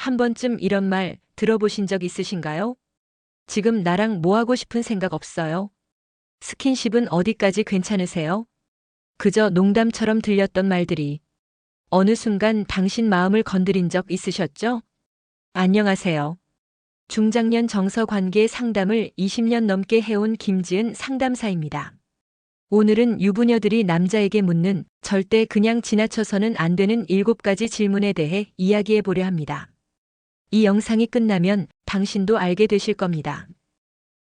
한 번쯤 이런 말 들어보신 적 있으신가요? 지금 나랑 뭐 하고 싶은 생각 없어요? 스킨십은 어디까지 괜찮으세요? 그저 농담처럼 들렸던 말들이 어느 순간 당신 마음을 건드린 적 있으셨죠? 안녕하세요. 중장년 정서 관계 상담을 20년 넘게 해온 김지은 상담사입니다. 오늘은 유부녀들이 남자에게 묻는 절대 그냥 지나쳐서는 안 되는 7가지 질문에 대해 이야기해 보려 합니다. 이 영상이 끝나면 당신도 알게 되실 겁니다.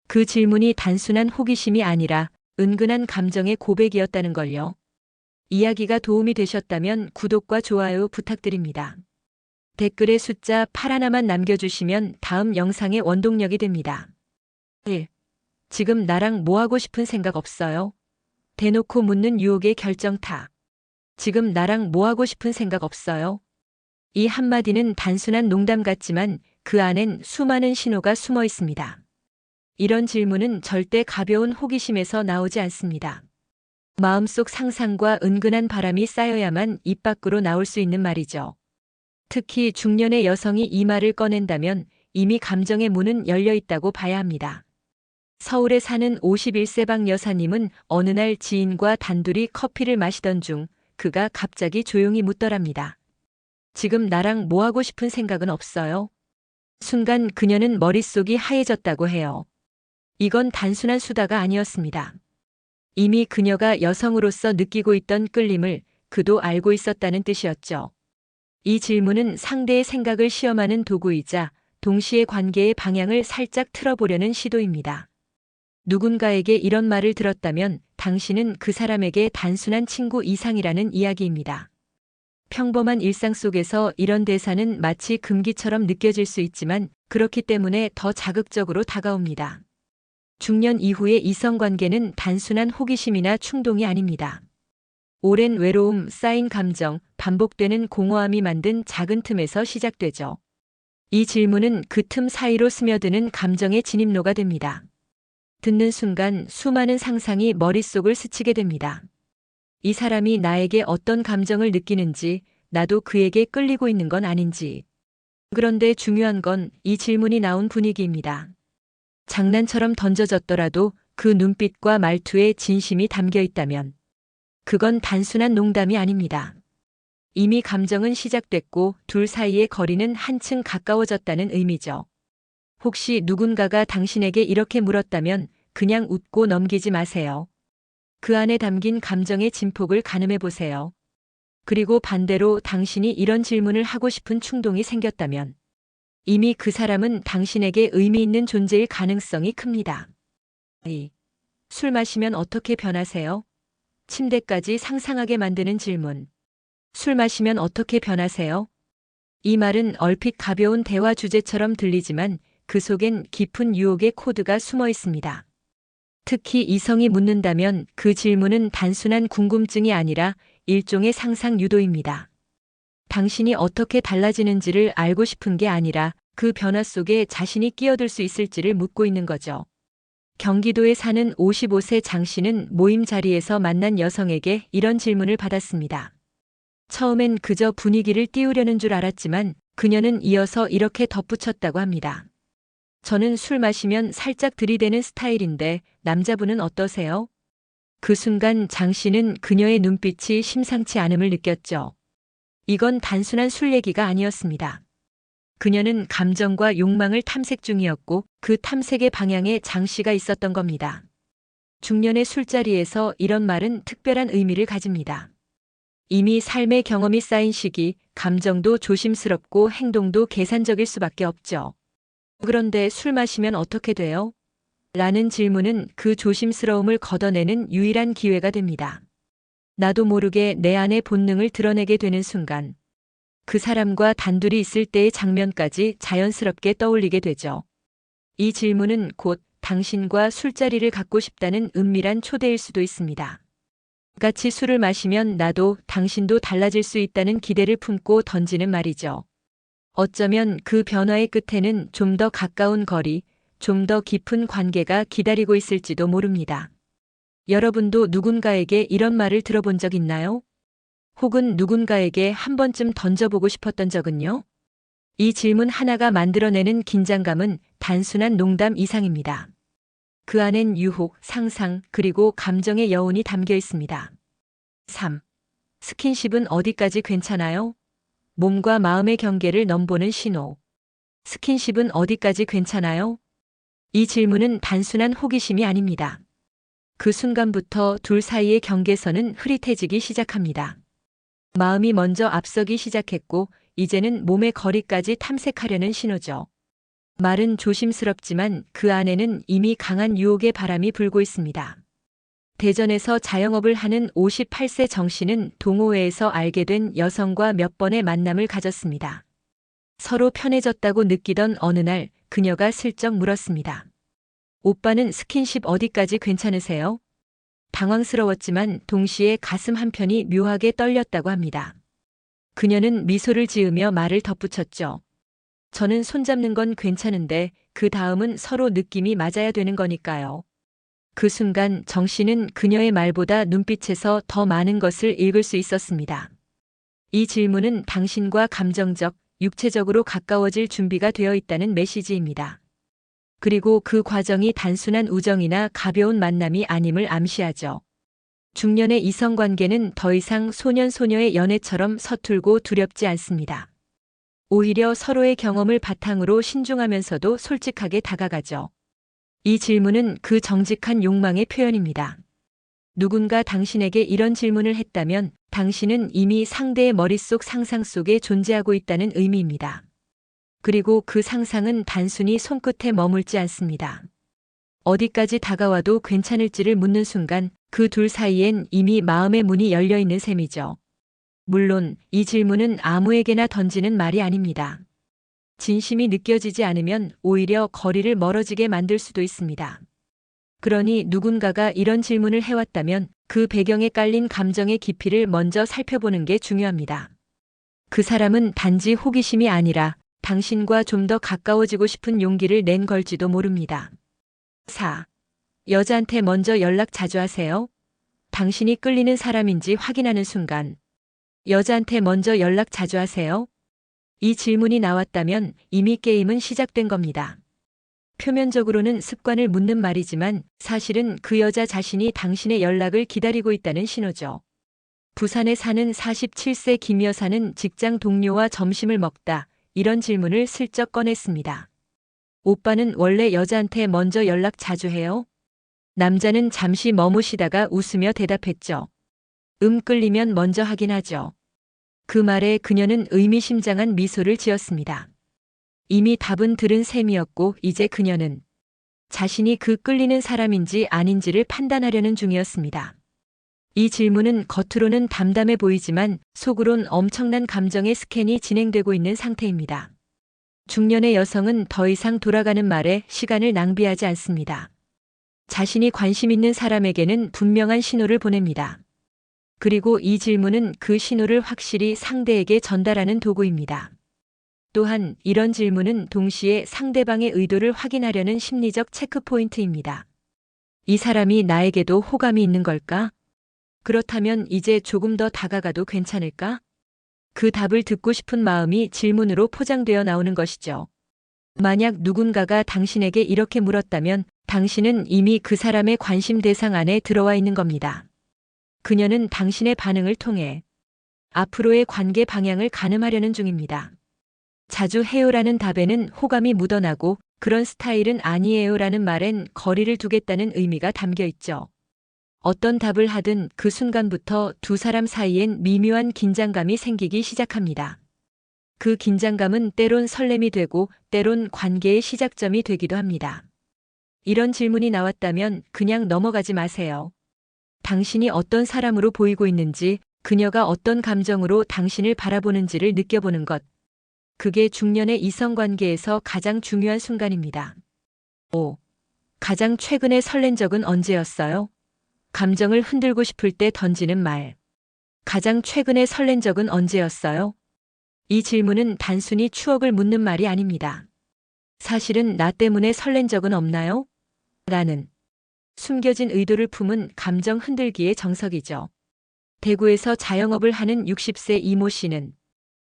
그 질문이 단순한 호기심이 아니라 은근한 감정의 고백이었다는 걸요. 이야기가 도움이 되셨다면 구독과 좋아요 부탁드립니다. 댓글에 숫자 8 하나만 남겨주시면 다음 영상의 원동력이 됩니다. 1. 지금 나랑 뭐 하고 싶은 생각 없어요? 대놓고 묻는 유혹의 결정타. 지금 나랑 뭐 하고 싶은 생각 없어요? 이 한마디는 단순한 농담 같지만 그 안엔 수많은 신호가 숨어 있습니다. 이런 질문은 절대 가벼운 호기심에서 나오지 않습니다. 마음속 상상과 은근한 바람이 쌓여야만 입 밖으로 나올 수 있는 말이죠. 특히 중년의 여성이 이 말을 꺼낸다면 이미 감정의 문은 열려 있다고 봐야 합니다. 서울에 사는 51세방 여사님은 어느 날 지인과 단둘이 커피를 마시던 중 그가 갑자기 조용히 묻더랍니다. 지금 나랑 뭐 하고 싶은 생각은 없어요? 순간 그녀는 머릿속이 하얘졌다고 해요. 이건 단순한 수다가 아니었습니다. 이미 그녀가 여성으로서 느끼고 있던 끌림을 그도 알고 있었다는 뜻이었죠. 이 질문은 상대의 생각을 시험하는 도구이자 동시에 관계의 방향을 살짝 틀어보려는 시도입니다. 누군가에게 이런 말을 들었다면 당신은 그 사람에게 단순한 친구 이상이라는 이야기입니다. 평범한 일상 속에서 이런 대사는 마치 금기처럼 느껴질 수 있지만 그렇기 때문에 더 자극적으로 다가옵니다. 중년 이후의 이성관계는 단순한 호기심이나 충동이 아닙니다. 오랜 외로움, 쌓인 감정, 반복되는 공허함이 만든 작은 틈에서 시작되죠. 이 질문은 그 틈 사이로 스며드는 감정의 진입로가 됩니다. 듣는 순간 수많은 상상이 머릿속을 스치게 됩니다. 이 사람이 나에게 어떤 감정을 느끼는지, 나도 그에게 끌리고 있는 건 아닌지. 그런데 중요한 건 이 질문이 나온 분위기입니다. 장난처럼 던져졌더라도 그 눈빛과 말투에 진심이 담겨 있다면 그건 단순한 농담이 아닙니다. 이미 감정은 시작됐고 둘 사이의 거리는 한층 가까워졌다는 의미죠. 혹시 누군가가 당신에게 이렇게 물었다면 그냥 웃고 넘기지 마세요. 그 안에 담긴 감정의 진폭을 가늠해 보세요. 그리고 반대로 당신이 이런 질문을 하고 싶은 충동이 생겼다면 이미 그 사람은 당신에게 의미 있는 존재일 가능성이 큽니다. 2. 술 마시면 어떻게 변하세요? 침대까지 상상하게 만드는 질문. 술 마시면 어떻게 변하세요? 이 말은 얼핏 가벼운 대화 주제처럼 들리지만 그 속엔 깊은 유혹의 코드가 숨어 있습니다. 특히 이성이 묻는다면 그 질문은 단순한 궁금증이 아니라 일종의 상상 유도입니다. 당신이 어떻게 달라지는지를 알고 싶은 게 아니라 그 변화 속에 자신이 끼어들 수 있을지를 묻고 있는 거죠. 경기도에 사는 55세 장 씨는 모임 자리에서 만난 여성에게 이런 질문을 받았습니다. 처음엔 그저 분위기를 띄우려는 줄 알았지만 그녀는 이어서 이렇게 덧붙였다고 합니다. 저는 술 마시면 살짝 들이대는 스타일인데 남자분은 어떠세요? 그 순간 장 씨는 그녀의 눈빛이 심상치 않음을 느꼈죠. 이건 단순한 술 얘기가 아니었습니다. 그녀는 감정과 욕망을 탐색 중이었고 그 탐색의 방향에 장 씨가 있었던 겁니다. 중년의 술자리에서 이런 말은 특별한 의미를 가집니다. 이미 삶의 경험이 쌓인 시기, 감정도 조심스럽고 행동도 계산적일 수밖에 없죠. 그런데 술 마시면 어떻게 돼요? 라는 질문은 그 조심스러움을 걷어내는 유일한 기회가 됩니다. 나도 모르게 내 안의 본능을 드러내게 되는 순간, 그 사람과 단둘이 있을 때의 장면까지 자연스럽게 떠올리게 되죠. 이 질문은 곧 당신과 술자리를 갖고 싶다는 은밀한 초대일 수도 있습니다. 같이 술을 마시면 나도 당신도 달라질 수 있다는 기대를 품고 던지는 말이죠. 어쩌면 그 변화의 끝에는 좀 더 가까운 거리, 좀 더 깊은 관계가 기다리고 있을지도 모릅니다. 여러분도 누군가에게 이런 말을 들어본 적 있나요? 혹은 누군가에게 한 번쯤 던져보고 싶었던 적은요? 이 질문 하나가 만들어내는 긴장감은 단순한 농담 이상입니다. 그 안엔 유혹, 상상, 그리고 감정의 여운이 담겨 있습니다. 3. 스킨십은 어디까지 괜찮아요? 몸과 마음의 경계를 넘보는 신호. 스킨십은 어디까지 괜찮아요? 이 질문은 단순한 호기심이 아닙니다. 그 순간부터 둘 사이의 경계선은 흐릿해지기 시작합니다. 마음이 먼저 앞서기 시작했고, 이제는 몸의 거리까지 탐색하려는 신호죠. 말은 조심스럽지만 그 안에는 이미 강한 유혹의 바람이 불고 있습니다. 대전에서 자영업을 하는 58세 정 씨는 동호회에서 알게 된 여성과 몇 번의 만남을 가졌습니다. 서로 편해졌다고 느끼던 어느 날 그녀가 슬쩍 물었습니다. 오빠는 스킨십 어디까지 괜찮으세요? 당황스러웠지만 동시에 가슴 한편이 묘하게 떨렸다고 합니다. 그녀는 미소를 지으며 말을 덧붙였죠. 저는 손잡는 건 괜찮은데 그 다음은 서로 느낌이 맞아야 되는 거니까요. 그 순간 정 씨는 그녀의 말보다 눈빛에서 더 많은 것을 읽을 수 있었습니다. 이 질문은 당신과 감정적, 육체적으로 가까워질 준비가 되어 있다는 메시지입니다. 그리고 그 과정이 단순한 우정이나 가벼운 만남이 아님을 암시하죠. 중년의 이성 관계는 더 이상 소년 소녀의 연애처럼 서툴고 두렵지 않습니다. 오히려 서로의 경험을 바탕으로 신중하면서도 솔직하게 다가가죠. 이 질문은 그 정직한 욕망의 표현입니다. 누군가 당신에게 이런 질문을 했다면 당신은 이미 상대의 머릿속 상상 속에 존재하고 있다는 의미입니다. 그리고 그 상상은 단순히 손끝에 머물지 않습니다. 어디까지 다가와도 괜찮을지를 묻는 순간 그 둘 사이엔 이미 마음의 문이 열려 있는 셈이죠. 물론 이 질문은 아무에게나 던지는 말이 아닙니다. 진심이 느껴지지 않으면 오히려 거리를 멀어지게 만들 수도 있습니다. 그러니 누군가가 이런 질문을 해왔다면 그 배경에 깔린 감정의 깊이를 먼저 살펴보는 게 중요합니다. 그 사람은 단지 호기심이 아니라 당신과 좀 더 가까워지고 싶은 용기를 낸 걸지도 모릅니다. 4. 여자한테 먼저 연락 자주 하세요. 당신이 끌리는 사람인지 확인하는 순간. 여자한테 먼저 연락 자주 하세요. 이 질문이 나왔다면 이미 게임은 시작된 겁니다. 표면적으로는 습관을 묻는 말이지만 사실은 그 여자 자신이 당신의 연락을 기다리고 있다는 신호죠. 부산에 사는 47세 김 여사는 직장 동료와 점심을 먹다 이런 질문을 슬쩍 꺼냈습니다. 오빠는 원래 여자한테 먼저 연락 자주 해요? 남자는 잠시 머무시다가 웃으며 대답했죠. 음 끌리면 먼저 하긴 하죠. 그 말에 그녀는 의미심장한 미소를 지었습니다. 이미 답은 들은 셈이었고 이제 그녀는 자신이 그 끌리는 사람인지 아닌지를 판단하려는 중이었습니다. 이 질문은 겉으로는 담담해 보이지만 속으론 엄청난 감정의 스캔이 진행되고 있는 상태입니다. 중년의 여성은 더 이상 돌아가는 말에 시간을 낭비하지 않습니다. 자신이 관심 있는 사람에게는 분명한 신호를 보냅니다. 그리고 이 질문은 그 신호를 확실히 상대에게 전달하는 도구입니다. 또한 이런 질문은 동시에 상대방의 의도를 확인하려는 심리적 체크포인트입니다. 이 사람이 나에게도 호감이 있는 걸까? 그렇다면 이제 조금 더 다가가도 괜찮을까? 그 답을 듣고 싶은 마음이 질문으로 포장되어 나오는 것이죠. 만약 누군가가 당신에게 이렇게 물었다면 당신은 이미 그 사람의 관심 대상 안에 들어와 있는 겁니다. 그녀는 당신의 반응을 통해 앞으로의 관계 방향을 가늠하려는 중입니다. 자주 해요라는 답에는 호감이 묻어나고 그런 스타일은 아니에요라는 말엔 거리를 두겠다는 의미가 담겨 있죠. 어떤 답을 하든 그 순간부터 두 사람 사이엔 미묘한 긴장감이 생기기 시작합니다. 그 긴장감은 때론 설렘이 되고 때론 관계의 시작점이 되기도 합니다. 이런 질문이 나왔다면 그냥 넘어가지 마세요. 당신이 어떤 사람으로 보이고 있는지, 그녀가 어떤 감정으로 당신을 바라보는지를 느껴보는 것. 그게 중년의 이성 관계에서 가장 중요한 순간입니다. 5. 가장 최근에 설렌 적은 언제였어요? 감정을 흔들고 싶을 때 던지는 말. 가장 최근에 설렌 적은 언제였어요? 이 질문은 단순히 추억을 묻는 말이 아닙니다. 사실은 나 때문에 설렌 적은 없나요? 라는 숨겨진 의도를 품은 감정 흔들기의 정석이죠. 대구에서 자영업을 하는 60세 이모 씨는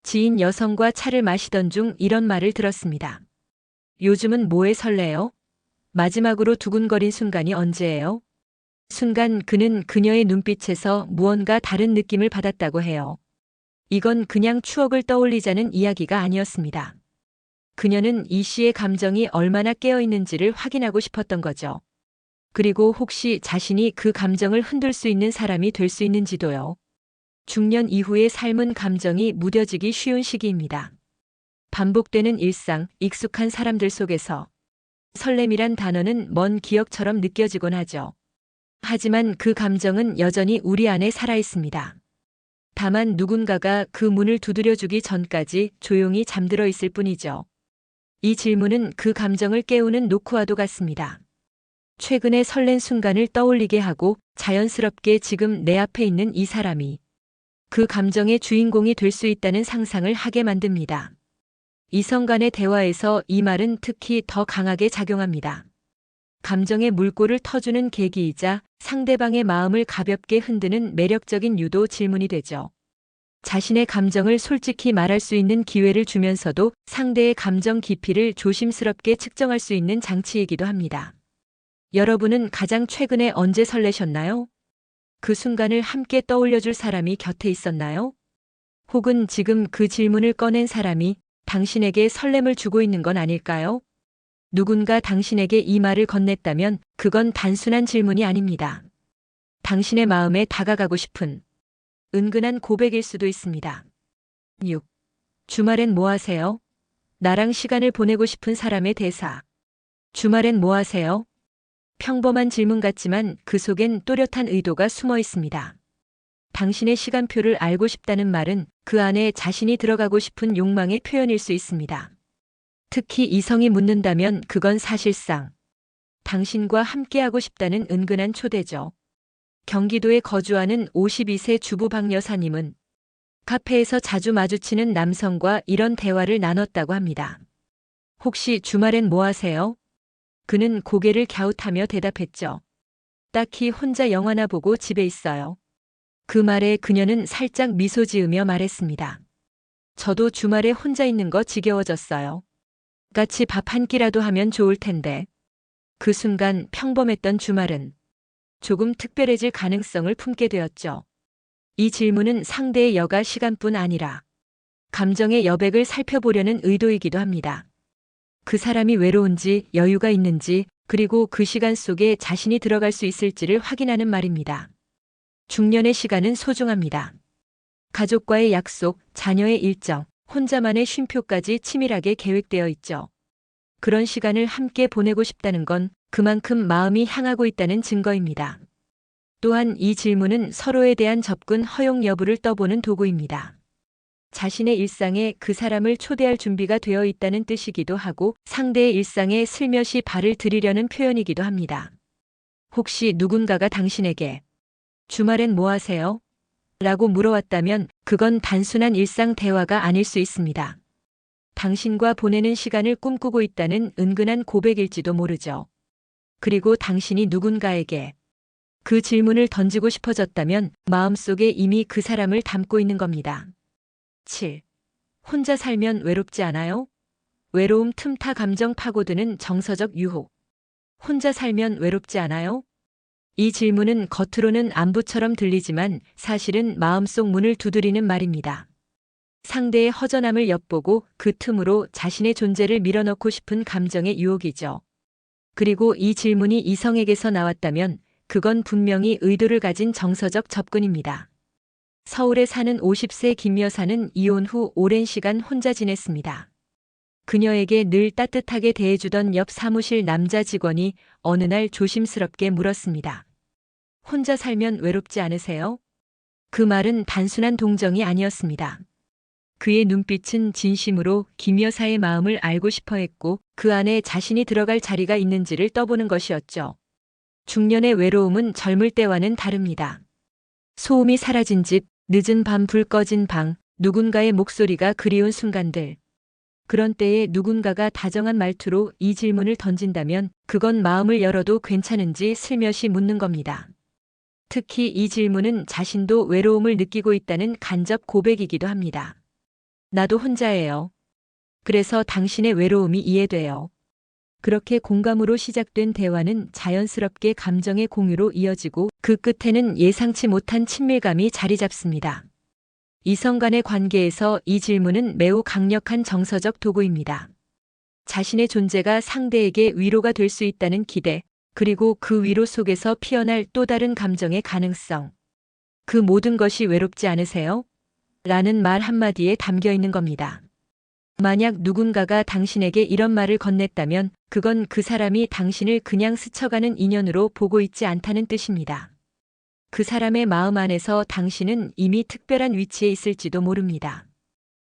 지인 여성과 차를 마시던 중 이런 말을 들었습니다. 요즘은 뭐에 설레요? 마지막으로 두근거린 순간이 언제예요? 순간 그는 그녀의 눈빛에서 무언가 다른 느낌을 받았다고 해요. 이건 그냥 추억을 떠올리자는 이야기가 아니었습니다. 그녀는 이 씨의 감정이 얼마나 깨어 있는지를 확인하고 싶었던 거죠. 그리고 혹시 자신이 그 감정을 흔들 수 있는 사람이 될 수 있는지도요. 중년 이후의 삶은 감정이 무뎌지기 쉬운 시기입니다. 반복되는 일상, 익숙한 사람들 속에서 설렘이란 단어는 먼 기억처럼 느껴지곤 하죠. 하지만 그 감정은 여전히 우리 안에 살아 있습니다. 다만 누군가가 그 문을 두드려주기 전까지 조용히 잠들어 있을 뿐이죠. 이 질문은 그 감정을 깨우는 노크와도 같습니다. 최근에 설렌 순간을 떠올리게 하고 자연스럽게 지금 내 앞에 있는 이 사람이 그 감정의 주인공이 될 수 있다는 상상을 하게 만듭니다. 이성 간의 대화에서 이 말은 특히 더 강하게 작용합니다. 감정의 물꼬를 터주는 계기이자 상대방의 마음을 가볍게 흔드는 매력적인 유도 질문이 되죠. 자신의 감정을 솔직히 말할 수 있는 기회를 주면서도 상대의 감정 깊이를 조심스럽게 측정할 수 있는 장치이기도 합니다. 여러분은 가장 최근에 언제 설레셨나요? 그 순간을 함께 떠올려줄 사람이 곁에 있었나요? 혹은 지금 그 질문을 꺼낸 사람이 당신에게 설렘을 주고 있는 건 아닐까요? 누군가 당신에게 이 말을 건넸다면 그건 단순한 질문이 아닙니다. 당신의 마음에 다가가고 싶은 은근한 고백일 수도 있습니다. 6. 주말엔 뭐 하세요? 나랑 시간을 보내고 싶은 사람의 대사. 주말엔 뭐 하세요? 평범한 질문 같지만 그 속엔 또렷한 의도가 숨어 있습니다. 당신의 시간표를 알고 싶다는 말은 그 안에 자신이 들어가고 싶은 욕망의 표현일 수 있습니다. 특히 이성이 묻는다면 그건 사실상 당신과 함께하고 싶다는 은근한 초대죠. 경기도에 거주하는 52세 주부 박 여사님은 카페에서 자주 마주치는 남성과 이런 대화를 나눴다고 합니다. 혹시 주말엔 뭐 하세요? 그는 고개를 갸웃하며 대답했죠. 딱히 혼자 영화나 보고 집에 있어요. 그 말에 그녀는 살짝 미소 지으며 말했습니다. 저도 주말에 혼자 있는 거 지겨워졌어요. 같이 밥 한 끼라도 하면 좋을 텐데. 그 순간 평범했던 주말은 조금 특별해질 가능성을 품게 되었죠. 이 질문은 상대의 여가 시간뿐 아니라 감정의 여백을 살펴보려는 의도이기도 합니다. 그 사람이 외로운지 여유가 있는지 그리고 그 시간 속에 자신이 들어갈 수 있을지를 확인하는 말입니다. 중년의 시간은 소중합니다. 가족과의 약속, 자녀의 일정, 혼자만의 쉼표까지 치밀하게 계획되어 있죠. 그런 시간을 함께 보내고 싶다는 건 그만큼 마음이 향하고 있다는 증거입니다. 또한 이 질문은 서로에 대한 접근 허용 여부를 떠보는 도구입니다. 자신의 일상에 그 사람을 초대할 준비가 되어 있다는 뜻이기도 하고 상대의 일상에 슬며시 발을 들이려는 표현이기도 합니다. 혹시 누군가가 당신에게 주말엔 뭐 하세요? 라고 물어왔다면 그건 단순한 일상 대화가 아닐 수 있습니다. 당신과 보내는 시간을 꿈꾸고 있다는 은근한 고백일지도 모르죠. 그리고 당신이 누군가에게 그 질문을 던지고 싶어졌다면 마음속에 이미 그 사람을 담고 있는 겁니다. 7. 혼자 살면 외롭지 않아요? 외로움 틈타 감정 파고드는 정서적 유혹. 혼자 살면 외롭지 않아요? 이 질문은 겉으로는 안부처럼 들리지만 사실은 마음속 문을 두드리는 말입니다. 상대의 허전함을 엿보고 그 틈으로 자신의 존재를 밀어넣고 싶은 감정의 유혹이죠. 그리고 이 질문이 이성에게서 나왔다면 그건 분명히 의도를 가진 정서적 접근입니다. 서울에 사는 50세 김 여사는 이혼 후 오랜 시간 혼자 지냈습니다. 그녀에게 늘 따뜻하게 대해주던 옆 사무실 남자 직원이 어느 날 조심스럽게 물었습니다. 혼자 살면 외롭지 않으세요? 그 말은 단순한 동정이 아니었습니다. 그의 눈빛은 진심으로 김 여사의 마음을 알고 싶어 했고 그 안에 자신이 들어갈 자리가 있는지를 떠보는 것이었죠. 중년의 외로움은 젊을 때와는 다릅니다. 소음이 사라진 집, 늦은 밤 불 꺼진 방, 누군가의 목소리가 그리운 순간들. 그런 때에 누군가가 다정한 말투로 이 질문을 던진다면 그건 마음을 열어도 괜찮은지 슬며시 묻는 겁니다. 특히 이 질문은 자신도 외로움을 느끼고 있다는 간접 고백이기도 합니다. 나도 혼자예요. 그래서 당신의 외로움이 이해돼요. 그렇게 공감으로 시작된 대화는 자연스럽게 감정의 공유로 이어지고 그 끝에는 예상치 못한 친밀감이 자리 잡습니다. 이성 간의 관계에서 이 질문은 매우 강력한 정서적 도구입니다. 자신의 존재가 상대에게 위로가 될 수 있다는 기대, 그리고 그 위로 속에서 피어날 또 다른 감정의 가능성. 그 모든 것이 외롭지 않으세요? 라는 말 한마디에 담겨 있는 겁니다. 만약 누군가가 당신에게 이런 말을 건넸다면 그건 그 사람이 당신을 그냥 스쳐가는 인연으로 보고 있지 않다는 뜻입니다. 그 사람의 마음 안에서 당신은 이미 특별한 위치에 있을지도 모릅니다.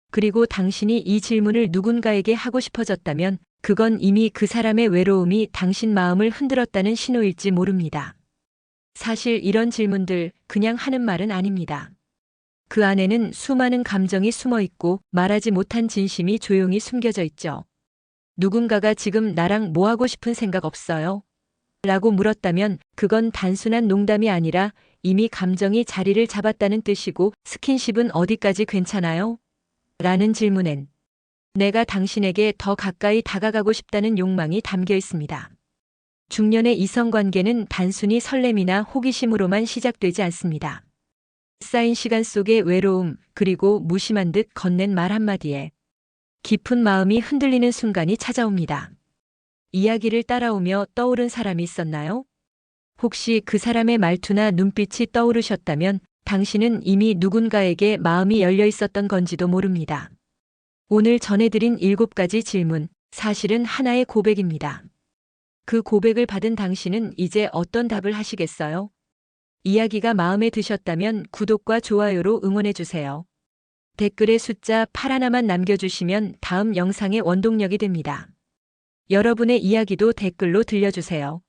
그리고 당신이 이 질문을 누군가에게 하고 싶어졌다면 그건 이미 그 사람의 외로움이 당신 마음을 흔들었다는 신호일지 모릅니다. 사실 이런 질문들 그냥 하는 말은 아닙니다. 그 안에는 수많은 감정이 숨어 있고 말하지 못한 진심이 조용히 숨겨져 있죠. 누군가가 지금 나랑 뭐 하고 싶은 생각 없어요? 라고 물었다면 그건 단순한 농담이 아니라 이미 감정이 자리를 잡았다는 뜻이고 스킨십은 어디까지 괜찮아요? 라는 질문엔 내가 당신에게 더 가까이 다가가고 싶다는 욕망이 담겨 있습니다. 중년의 이성 관계는 단순히 설렘이나 호기심으로만 시작되지 않습니다. 쌓인 시간 속의 외로움, 그리고 무심한 듯 건넨 말 한마디에 깊은 마음이 흔들리는 순간이 찾아옵니다. 이야기를 따라오며 떠오른 사람이 있었나요? 혹시 그 사람의 말투나 눈빛이 떠오르셨다면 당신은 이미 누군가에게 마음이 열려 있었던 건지도 모릅니다. 오늘 전해드린 일곱 가지 질문, 사실은 하나의 고백입니다. 그 고백을 받은 당신은 이제 어떤 답을 하시겠어요? 이야기가 마음에 드셨다면 구독과 좋아요로 응원해주세요. 댓글에 숫자 8 하나만 남겨주시면 다음 영상의 원동력이 됩니다. 여러분의 이야기도 댓글로 들려주세요.